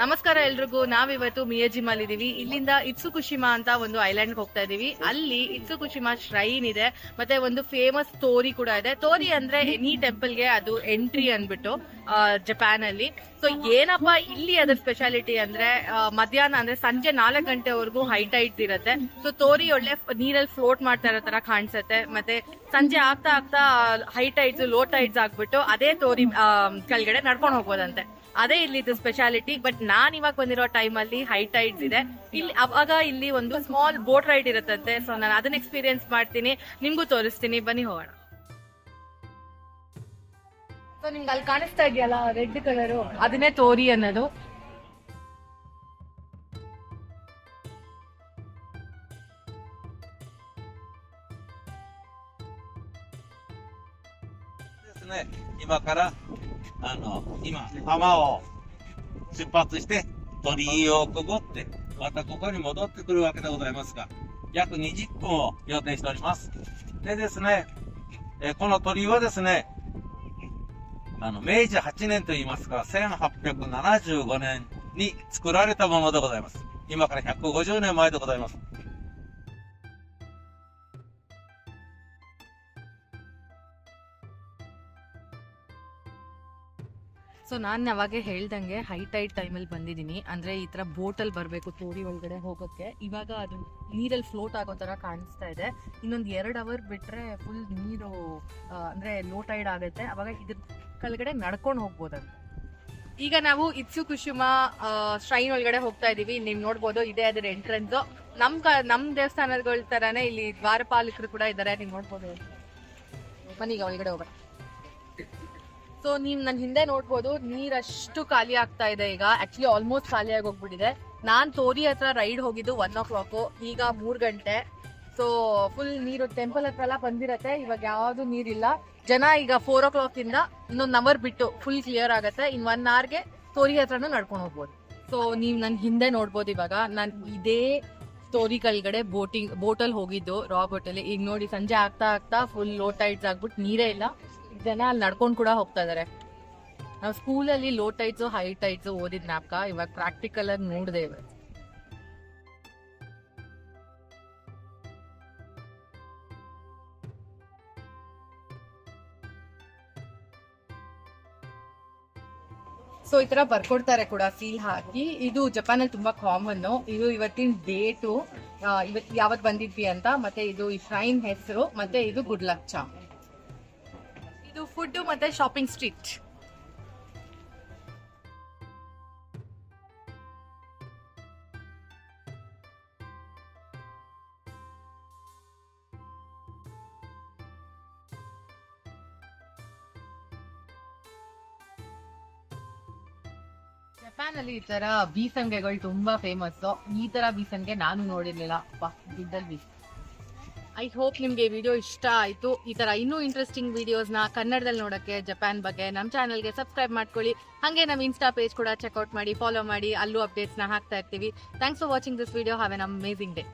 ನಮಸ್ಕಾರ ಎಲ್ರಿಗೂ. ನಾವಿವತ್ತು ಮಿಯಜಿಮಲ್ ಇದೀವಿ ಇಲ್ಲಿಂದ ಇತ್ಸುಕುಶಿಮಾ ಅಂತ ಒಂದು ಐಲ್ಯಾಂಡ್ ಹೋಗ್ತಾ ಇದೀವಿ ಅಲ್ಲಿ ಇತ್ಸುಕುಶಿಮಾ ಶ್ರೈನ್ ಇದೆ. ಮತ್ತೆ ಒಂದು ಫೇಮಸ್ ತೋರಿ ಕೂಡ ಇದೆ. ತೋರಿ ಅಂದ್ರೆ ಎನಿ ಟೆಂಪಲ್ಗೆ ಅದು ಎಂಟ್ರಿ ಅನ್ಬಿಟ್ಟು ಆ, ಜಪಾನ್ ಅಲ್ಲಿ ಸೊ ಏನಪ್ಪ ಇಲ್ಲಿ ಅದ್ರ ಸ್ಪೆಷಾಲಿಟಿ ಅಂದ್ರೆ ಮಧ್ಯಾಹ್ನ ಅಂದ್ರೆ ಸಂಜೆ ನಾಲ್ಕು ಗಂಟೆವರೆಗೂ ಹೈ ಹೈಟ್ ಇರುತ್ತೆ. ಸೊ ತೋರಿ ಒಳ್ಳೆ ನೀರಲ್ಲಿ ಫ್ಲೋಟ್ ಮಾಡ್ತಾ ಇರೋ ತರ ಕಾಣಿಸುತ್ತೆ. ಮತ್ತೆ ಸಂಜೆ ಆಗ್ತಾ ಆಗ್ತಾ ಹೈ ಹೈಟ್ಸ್ ಲೋ ಟೈಟ್ಸ್ ಆಗ್ಬಿಟ್ಟು ಅದೇ ತೋರಿ ಕೆಳಗಡೆ ನಡ್ಕೊಂಡು ಹೋಗ್ಬೋದಂತೆ. ಅದೇ ಇಲ್ಲಿ ಇದು ಸ್ಪೆಷಾಲಿಟಿ ಬಟ್ ನಾನ್ ಇವಾಗ ಬಂದಿರೋ ಟೈಮ್ ಅಲ್ಲಿ ಹೈ ಟೈಡ್ಸ್ ಇದೆ. ಇಲ್ಲಿ ಅವಾಗ ಇಲ್ಲಿ ಒಂದು ಸ್ಮಾಲ್ ಬೋಟ್ ರೈಡ್ ಇರುತ್ತಂತೆ. ಸೊ ನಾನು ಅದನ್ನ ಎಕ್ಸ್ಪೀರಿಯನ್ಸ್ ಮಾಡ್ತೀನಿ. ನಿಮ್ಗೂ ತೋರಿಸ್ತೀನಿ. ಬನ್ನಿ ಹೋಗೋಣ. ಸೊ ನಿಮ್ಗೆ ಅಲ್ಲಿ ಕಾಣಿಸ್ತಾ ಇದೆಯಲ್ಲ ರೆಡ್ ಕಲರ್ ಅದನ್ನೇ ತೋರಿ ಅನ್ನೋದು. ಇವಾಗ あの、今、浜を出発して、鳥居をくぐって、またここに戻ってくるわけでございますが、約20分を予定しております。でですね、えこの鳥居はですね、あの、明治8年と言いますか、1875年に作られたものでございます。今から150年前でございます。ಸೊ ನಾನು ಅವಾಗೆ ಹೇಳ್ದಂಗೆ ಹೈ ಟೈಡ್ ಟೈಮಲ್ಲಿ ಬಂದಿದ್ದೀನಿ. ಅಂದರೆ ಈ ತರ ಬೋಟಲ್ಲಿ ಬರಬೇಕು ತೋರಿ ಒಳಗಡೆ ಹೋಗೋಕ್ಕೆ. ಇವಾಗ ಅದು ನೀರಲ್ಲಿ ಫ್ಲೋಟ್ ಆಗೋ ತರ ಕಾಣಿಸ್ತಾ ಇದೆ. ಇನ್ನೊಂದು ಎರಡು ಅವರ್ ಬಿಟ್ಟರೆ ಫುಲ್ ನೀರು ಅಂದರೆ ಲೋ ಟೈಡ್ ಆಗುತ್ತೆ. ಅವಾಗ ಇದ್ರ ಕೆಳಗಡೆ ನಡ್ಕೊಂಡು ಹೋಗ್ಬೋದಂತೆ ಈಗ ನಾವು ಇತ್ಸು ಕುಶುಮ ಶ್ರೈನ್ ಒಳಗಡೆ ಹೋಗ್ತಾ ಇದೀವಿ. ನೀವು ನೋಡ್ಬೋದು ಇದೇ ಅದರ ಎಂಟ್ರೆನ್ಸ್ ನಮ್ ಕ- ನಮ್ ದೇವಸ್ಥಾನಗಳ ತರಾನೇ ಇಲ್ಲಿ ದ್ವಾರಪಾಲಕರು ಕೂಡ ಇದ್ದಾರೆ ನೀವು ನೋಡ್ಬೋದು. ಬನ್ನಿ ಈಗ ಒಳಗಡೆ ಹೋಗೋಣ. ಸೊ ನೀವ್ ನನ್ ಹಿಂದೆ ನೋಡ್ಬೋದು ನೀರಷ್ಟು ಖಾಲಿ ಆಗ್ತಾ ಇದೆ ಈಗ. ಆಕ್ಚುಲಿ ಆಲ್ಮೋಸ್ಟ್ ಖಾಲಿ ಆಗಿ ಹೋಗ್ಬಿಟ್ಟಿದೆ. ನಾನ್ ತೋರಿ ಹತ್ರ ರೈಡ್ ಹೋಗಿದ್ದು ಒನ್ ಓ ಕ್ಲಾಕ್ ಈಗ ಮೂರ್ ಗಂಟೆ. ಸೊ ಫುಲ್ ನೀರು ಟೆಂಪಲ್ ಹತ್ರ ಎಲ್ಲ ಬಂದಿರತ್ತೆ. ಇವಾಗ ಯಾವ್ದು ನೀರಿಲ್ಲ. ಜನ ಈಗ ಫೋರ್ ಓ ಕ್ಲಾಕ್ ಇಂದ ಇನ್ನೊಂದ್ ಅವರ್ ಬಿಟ್ಟು ಫುಲ್ ಕ್ಲಿಯರ್ ಆಗತ್ತೆ. ಇನ್ ಒನ್ ಅವರ್ಗೆ ತೋರಿ ಹತ್ರನೂ ನಡ್ಕೊಂಡು ಹೋಗ್ಬೋದು. ಸೊ ನೀವ್ ನನ್ ಹಿಂದೆ ನೋಡ್ಬೋದು ಇವಾಗ. ನಾನ್ ಇದೇ ತೋರಿ ಕೆಳಗಡೆ ಬೋಟಿಂಗ್ ಬೋಟಲ್ಲಿ ಹೋಗಿದ್ದು ರಾ ಬೋಟಲ್ಲಿ ಈಗ ನೋಡಿ ಸಂಜೆ ಆಗ್ತಾ ಆಗ್ತಾ ಫುಲ್ ಲೋ ಟೈಡ್ಸ್ ಆಗ್ಬಿಟ್ಟು ನೀರೇ ಇಲ್ಲ. ಜನ ಅಲ್ಲಿ ನಡ್ಕೊಂಡು ಕೂಡ ಹೋಗ್ತಾ ಇದಾರೆ. ನಾವು ಸ್ಕೂಲಲ್ಲಿ ಲೋ ಟೈಟ್ಸ್ ಹೈ ಟೈಟ್ಸ್ ಓದಿದ್ ಜ್ಞಾಪಕ ಇವಾಗ ಪ್ರಾಕ್ಟಿಕಲ್ ಆಗಿ ನೋಡ್ದೇವೆ ಸೊ ಈ ತರ ಬರ್ಕೊಡ್ತಾರೆ ಕೂಡ ಸೀಲ್ ಹಾಕಿ. ಇದು ಜಪಾನ್ ಅಲ್ಲಿ ತುಂಬಾ ಕಾಮನ್ ಇದು ಇವತ್ತಿನ ಡೇಟು ಇವತ್ ಯಾವತ್ ಬಂದಿದ್ವಿ ಅಂತ, ಮತ್ತೆ ಇದು ಈ ಶ್ರೈನ್ ಹೆಸರು, ಮತ್ತೆ ಇದು ಗುಡ್ ಲಕ್ ಚಾಮ್. ಇದು ಫುಡ್ ಮತ್ತೆ ಶಾಪಿಂಗ್ ಸ್ಟ್ರೀಟ್. ಜಪಾನ್ ಅಲ್ಲಿ ಈ ತರ ಬೀಸಂಗೆಗಳು ತುಂಬಾ ಫೇಮಸ್ ಈ ತರ ಬೀಸಂಗೆ ನಾನು ನೋಡಿರ್ಲಿಲ್ಲ. ಗಿಡ್ಡಲ್ ಬೀಸ್ ಐ ಹೋಪ್ ನಿಮ್ಗೆ ವಿಡಿಯೋ ಇಷ್ಟ ಆಯಿತು. ಈ ತರ ಇನ್ನೂ ಇಂಟ್ರೆಸ್ಟಿಂಗ್ ವಿಡಿಯೋಸ್ನ ಕನ್ನಡದಲ್ಲಿ ನೋಡಕ್ಕೆ ಜಪಾನ್ ಬಗ್ಗೆ ನಮ್ಮ ಚಾನಲ್ಗೆ ಸಬ್ಸ್ಕ್ರೈಬ್ ಮಾಡ್ಕೊಳ್ಳಿ. ಹಾಗೆ ನಮ್ಮ ಇನ್ಸ್ಟಾ ಪೇಜ್ ಕೂಡ ಚೆಕ್ಔಟ್ ಮಾಡಿ ಫಾಲೋ ಮಾಡಿ, ಅಲ್ಲೂ ಅಪ್ಡೇಟ್ಸ್ನ ಹಾಕ್ತಾ ಇರ್ತೀವಿ. Thanks for watching this video have an amazing day